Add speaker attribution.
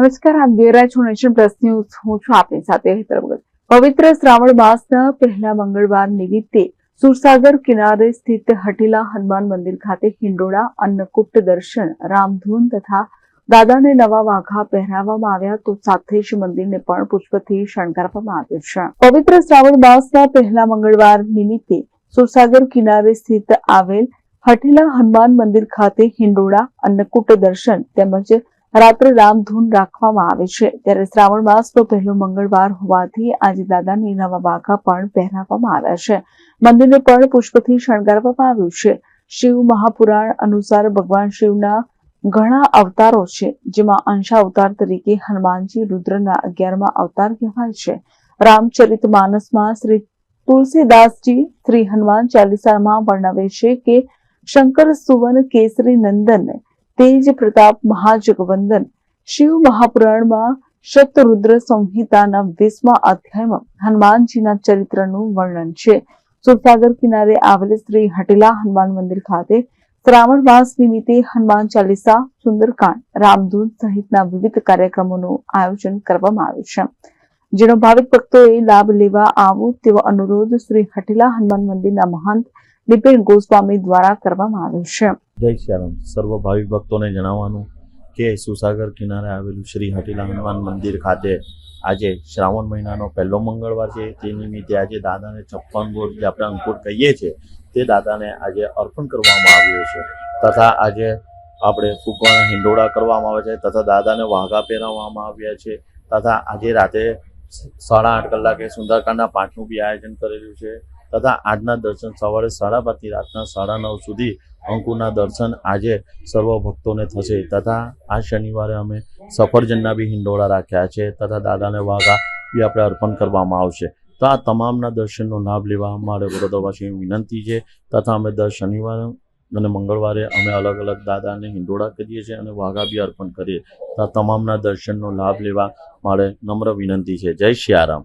Speaker 1: નમસ્કાર, આપ છો નેશન પ્લસ ન્યૂઝ. હું છું આપની સાથે હેતર પવિત્ર શ્રાવણ માસના પહેલા મંગળવાર નિમિત્તે સુરસાગર કિનારે સ્થિત હટીલા હનુમાન મંદિર ખાતે હિંડોળા, અન્નકૂટ દર્શન, રામધૂન તથા દાદાને નવા વાઘા પહેરાવવામાં આવ્યા તો સાથે જ મંદિરને પણ પુષ્પથી શણગારવામાં આવ્યું છે. પવિત્ર શ્રાવણ માસના પહેલા મંગળવાર નિમિત્તે સુરસાગર કિનારે સ્થિત આવેલ હઠીલા હનુમાન મંદિર ખાતે હિંડોળા, અન્નકૂટ દર્શન તેમજ રાત્રે રામધૂન રાખવામાં આવે છે. ત્યારે શ્રાવણ માસનો પહેલો મંગળવાર હોવાથી આજે દાદાની નવા વાઘા પણ પહેરાવવામાં આવ્યા છે. મંદિરને પણ પુષ્પથી શણગારવામાં આવ્યું છે. શિવ મહાપુરાણ અનુસાર ભગવાન શિવના ઘણા અવતારો છે, જેમાં અંશા અવતાર તરીકે હનુમાનજી રુદ્રના અગિયારમાં અવતાર કહેવાય છે. રામચરિત માનસમાં શ્રી તુલસીદાસજી શ્રી હનુમાન ચાલીસામાં વર્ણવે છે કે શંકર સુવન કેસરી નંદન તેજ પ્રતાપ મહાજગવંદન. શિવ મહાપુરાણમાં શતરુદ્ર સંહિતાના વીસમા અધ્યાયમાં હનુમાનજીના ચરિત્રનું વર્ણન છે. સુરસાગર કિનારે આવેલ શ્રી હટેલા હનુમાન મંદિર ખાતે શ્રાવણ માસ નિમિત્તે હનુમાન ચાલીસા, સુંદરકાંડ, રામધૂન સહિતના વિવિધ કાર્યક્રમોનું આયોજન કરવામાં આવ્યું છે. જેનો ભાવિક ભક્તોએ લાભ લેવા આવો તેવો અનુરોધ શ્રી હટેલા હનુમાન મંદિરના મહંત ડિપેન ગોસ્વામી દ્વારા કરવામાં આવ્યું છે.
Speaker 2: જય શ્યારામ સર્વ ભાવિક ભક્તોને જણાવવાનું કે સુસાગર કિનારે આવેલું શ્રી હટીલા હનુમાન મંદિર ખાતે આજે શ્રાવણ મહિનાનો પહેલો મંગળવાર છે. તે નિમિત્તે આજે દાદાને છપ્પન ગોળ જે આપણે અંકુટ કહીએ છીએ, તે દાદાને આજે અર્પણ કરવામાં આવ્યો છે. તથા આજે આપણે ફૂકવાના હિંડોળા કરવામાં આવે છે તથા દાદાને વાઘા પહેરાવવામાં આવ્યા છે. તથા આજે રાતે સાડા આઠ કલાકે સુંદરકાંડના પાઠનું બી આયોજન કરેલું છે. તથા આજના દર્શન સવારે સાડા પાંચથી રાતના સાડા નવ સુધી અંકુરના દર્શન આજે સર્વ ભક્તોને થશે. તથા આ શનિવારે અમે સફરજનના બી હિંડોળા રાખ્યા છે તથા દાદાને વાઘા બી આપણે અર્પણ કરવામાં આવશે. તો આ તમામના દર્શનનો લાભ લેવા અમારે વડોદરાવાસીની વિનંતી છે. તથા અમે દર શનિવારે અને મંગળવારે અમે અલગ અલગ દાદાને હિંડોળા કરીએ છીએ અને વાઘા બી અર્પણ કરીએ. તો આ તમામના દર્શનનો લાભ લેવા મારે નમ્ર વિનંતી છે. જય શ્યારામ